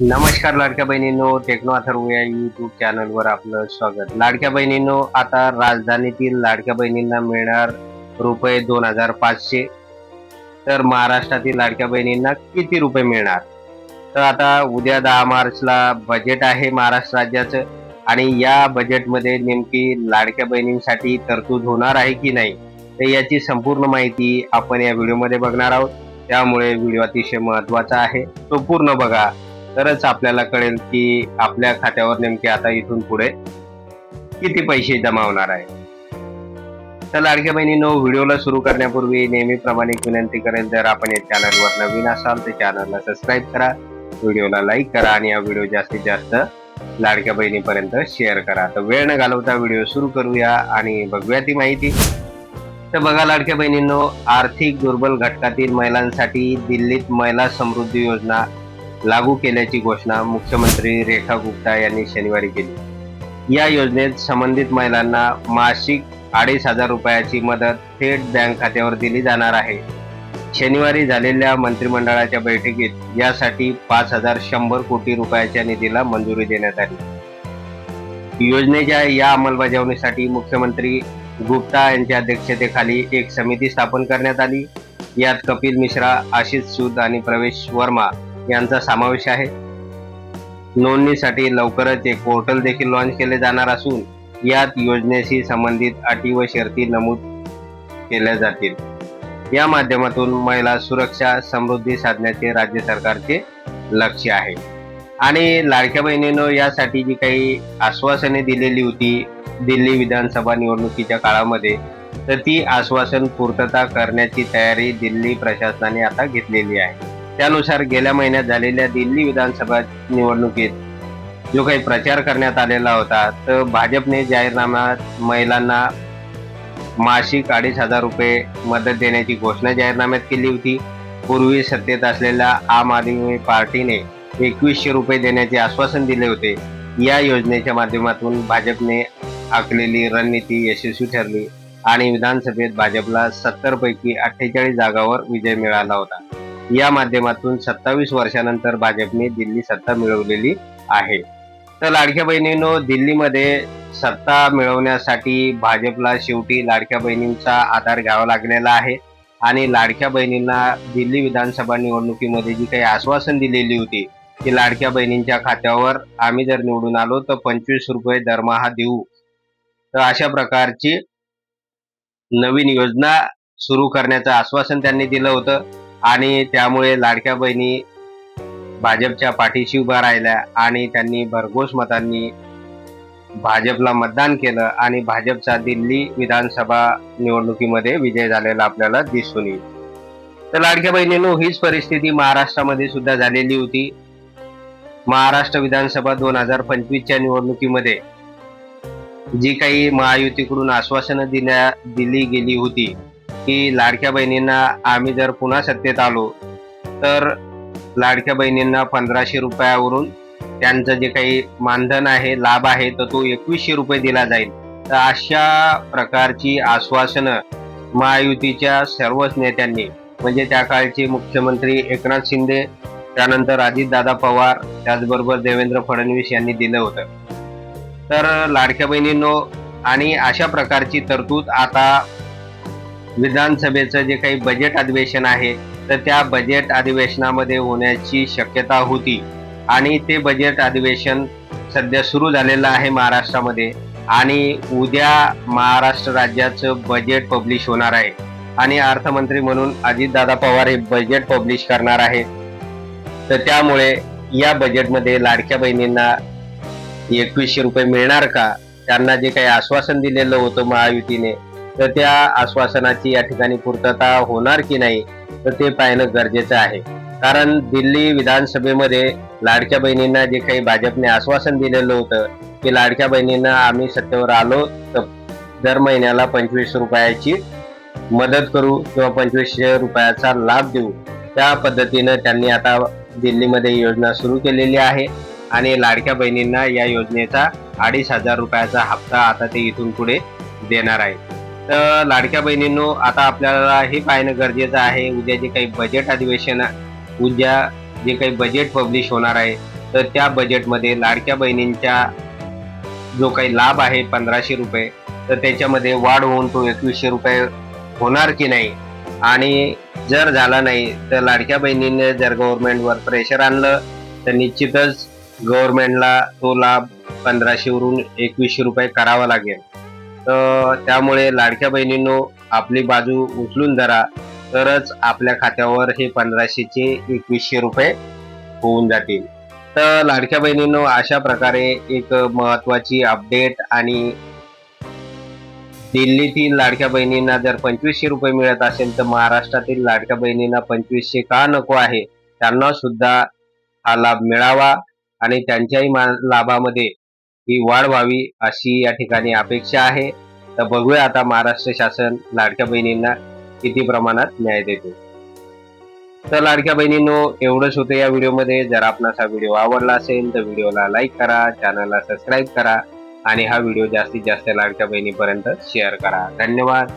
नमस्कार लाडक्या बहिणींनो टेक्नो अथर्व या युट्यूब चॅनलवर आपलं स्वागत. लाडक्या बहिणींनो आता राजधानीतील लाडक्या बहिणींना मिळणार रुपये दोन हजार पाचशे. तर महाराष्ट्रातील लाडक्या बहिणींना किती रुपये मिळणार? तर आता उद्या दहा मार्चला बजेट आहे महाराष्ट्र राज्याचं आणि या बजेटमध्ये नेमकी लाडक्या बहिणींसाठी तरतूद होणार आहे की नाही तर याची संपूर्ण माहिती आपण या व्हिडिओमध्ये बघणार आहोत. त्यामुळे व्हिडिओ अतिशय महत्त्वाचा आहे. तो पूर्ण बघा. तरच आपल्याला कळेल की आपल्या खात्यावर नेमके आता इथून पुढे किती पैसे जमा होणार आहे. तर लाडक्या बहिणीनो व्हिडिओला सुरू करण्यापूर्वी नेहमीप्रमाणे विनंती करेल जर आपण या चॅनलवर नवीन असाल तर चॅनलला सबस्क्राईब करा व्हिडिओला लाईक करा आणि हा व्हिडिओ जास्तीत जास्त लाडक्या बहिणीपर्यंत शेअर करा. तर वेळ न घालवता व्हिडिओ सुरू करूया आणि बघूया ती माहिती. तर बघा लाडक्या बहिणींनो आर्थिक दुर्बल घटकातील महिलांसाठी दिल्लीत महिला समृद्धी योजना लागू केल्याची घोषणा मुख्यमंत्री रेखा गुप्ता यांनी शनिवारी केली. या योजनेत संबंधित महिलांना मासिक अडीच हजार रुपयाची मदत थेट बँक खात्यावर दिली जाणार आहे. शनिवारी झालेल्या मंत्रिमंडळाच्या बैठकीत यासाठी पाच हजार शंभर कोटी रुपयाच्या निधीला मंजुरी देण्यात आली. योजनेच्या या अंमलबजावणीसाठी मुख्यमंत्री गुप्ता यांच्या अध्यक्षतेखाली एक समिती स्थापन करण्यात आली. यात कपिल मिश्रा आशिष सूद आणि प्रवेश वर्मा यांचा समावेश आहे. नोंदणीसाठी लवकरच एक पोर्टल देखील लॉन्च केले जाणार असून यात योजनेशी संबंधित अटी व शर्ती नमूद केल्या जातील. या माध्यमातून महिला सुरक्षा समृद्धी साधण्याचे राज्य सरकारचे लक्ष आहे. आणि लाडक्या बहिणीनं यासाठी जी काही आश्वासने दिलेली होती दिल्ली विधानसभा निवडणुकीच्या काळामध्ये तर ती आश्वासन पूर्तता करण्याची तयारी दिल्ली प्रशासनाने आता घेतलेली आहे. त्यानुसार गेल्या महिन्यात झालेल्या दिल्ली विधानसभा निवडणुकीत जो काही प्रचार करण्यात आलेला होता तर भाजपने जाहीरनाम्यात महिलांना मासिक अडीच हजार रुपये मदत देण्याची घोषणा जाहीरनाम्यात केली होती. पूर्वी सत्तेत असलेल्या आम आदमी पार्टीने एकवीसशे रुपये देण्याचे आश्वासन दिले होते. या योजनेच्या माध्यमातून भाजपने आखलेली रणनीती यशस्वी ठरली आणि विधानसभेत भाजपला सत्तर पैकी अठ्ठेचाळीस जागावर विजय मिळाला होता. या माध्यमातून सत्तावीस वर्षानंतर भाजपने दिल्ली सत्ता मिळवलेली आहे. तर लाडक्या बहिणींनो दिल्लीमध्ये सत्ता मिळवण्यासाठी भाजपला शेवटी लाडक्या बहिणींचा आधार घ्यावा लागलेला आहे. आणि लाडक्या बहिणींना दिल्ली विधानसभा निवडणुकीमध्ये जी काही आश्वासन दिलेली होती की लाडक्या बहिणींच्या खात्यावर आम्ही जर निवडून आलो तर पंचवीस रुपये दरमहा देऊ. तर अशा प्रकारची नवीन योजना सुरू करण्याचं आश्वासन त्यांनी दिलं होतं. आणि त्यामुळे लाडक्या बहिणी भाजपच्या पाठीशी उभ्या राहिल्या आणि त्यांनी भरघोस मतांनी भाजपला मतदान केलं आणि भाजपचा दिल्ली विधानसभा निवडणुकीमध्ये विजय झालेला आपल्याला दिसून येईल. तर लाडक्या बहिणीनो हीच परिस्थिती महाराष्ट्रामध्ये सुद्धा झालेली होती. महाराष्ट्र विधानसभा दोन हजार पंचवीसच्या निवडणुकीमध्ये जी काही महायुतीकडून आश्वासनं दिल्या दिली गेली होती की लाडक्या बहिणींना आम्ही जर पुन्हा सत्तेत आलो तर लाडक्या बहिणींना पंधराशे रुपयावरून त्यांचं जे काही मानधन आहे लाभ आहे तर तो एकवीसशे रुपये दिला जाईल. तर अशा प्रकारची आश्वासनं महायुतीच्या सर्वच नेत्यांनी म्हणजे त्या काळचे मुख्यमंत्री एकनाथ शिंदे त्यानंतर अजितदादा पवार त्याचबरोबर देवेंद्र फडणवीस यांनी दिलं होतं. तर लाडक्या बहिणींनो आणि अशा प्रकारची तरतूद आता विधानसभेचं जे काही बजेट अधिवेशन आहे तर त्या बजेट अधिवेशनामध्ये होण्याची शक्यता होती. आणि ते बजेट अधिवेशन सध्या सुरू झालेलं आहे महाराष्ट्रामध्ये. आणि उद्या महाराष्ट्र राज्याचं बजेट पब्लिश होणार आहे. आणि अर्थमंत्री म्हणून अजितदादा पवार हे बजेट पब्लिश करणार आहे तर त्यामुळे या बजेटमध्ये लाडक्या बहिणींना एकवीसशे रुपये मिळणार का? त्यांना जे काही आश्वासन दिलेलं होतं महायुतीने तर त्या आश्वासनाची या ठिकाणी पूर्तता होणार की नाही तर ते पाहणं गरजेचं आहे. कारण दिल्ली विधानसभेमध्ये लाडक्या बहिणींना जे काही भाजपने आश्वासन दिलेलं होतं की लाडक्या बहिणींना आम्ही सत्तेवर आलो तर दर महिन्याला पंचवीस रुपयाची मदत करू किंवा पंचवीसशे रुपयाचा लाभ देऊ. त्या पद्धतीनं त्यांनी आता दिल्लीमध्ये योजना सुरू केलेली आहे आणि लाडक्या बहिणींना या योजनेचा अडीच हजार रुपयाचा हप्ता आता ते इथून पुढे देणार आहे तर लाडक्या बहिणींनो आता आपल्याला हे पाहणं गरजेचं आहे. उद्या जे काही बजेट अधिवेशन उद्या जे काही बजेट पब्लिश होणार आहे तर त्या बजेटमध्ये लाडक्या बहिणींच्या जो काही लाभ आहे पंधराशे रुपये तर त्याच्यामध्ये वाढ होऊन तो एकवीसशे रुपये होणार की नाही? आणि जर झाला नाही तर लाडक्या बहिणीने जर गव्हर्नमेंटवर प्रेशर आणलं तर निश्चितच गव्हर्नमेंटला तो लाभ पंधराशेवरून एकवीसशे रुपये करावा लागेल. तर त्यामुळे लाडक्या बहिणींनो आपली बाजू उचलून धरा. तरच आपल्या खात्यावर हे पंधराशेचे एकवीसशे रुपये होऊन जातील. तर लाडक्या बहिणींनो अशा प्रकारे एक महत्वाची अपडेट आणि दिल्लीतील लाडक्या बहिणींना जर पंचवीसशे रुपये मिळत असेल तर महाराष्ट्रातील लाडक्या बहिणींना पंचवीसशे का नको आहे? त्यांना सुद्धा हा लाभ मिळावा आणि त्यांच्याही मा- लाभामध्ये ही वाढ व्हावी अशी या ठिकाणी अपेक्षा आहे. तर बघूया आता महाराष्ट्र शासन लाडक्या बहिणींना किती प्रमाणात न्याय देते. तर लाडक्या बहिणींनो एवढंच होतं या व्हिडिओमध्ये. जर आपणास हा व्हिडिओ आवडला असेल तर व्हिडिओला लाईक करा चॅनलला सबस्क्राईब करा आणि हा व्हिडिओ जास्तीत जास्त लाडक्या बहिणीपर्यंत शेअर करा. धन्यवाद.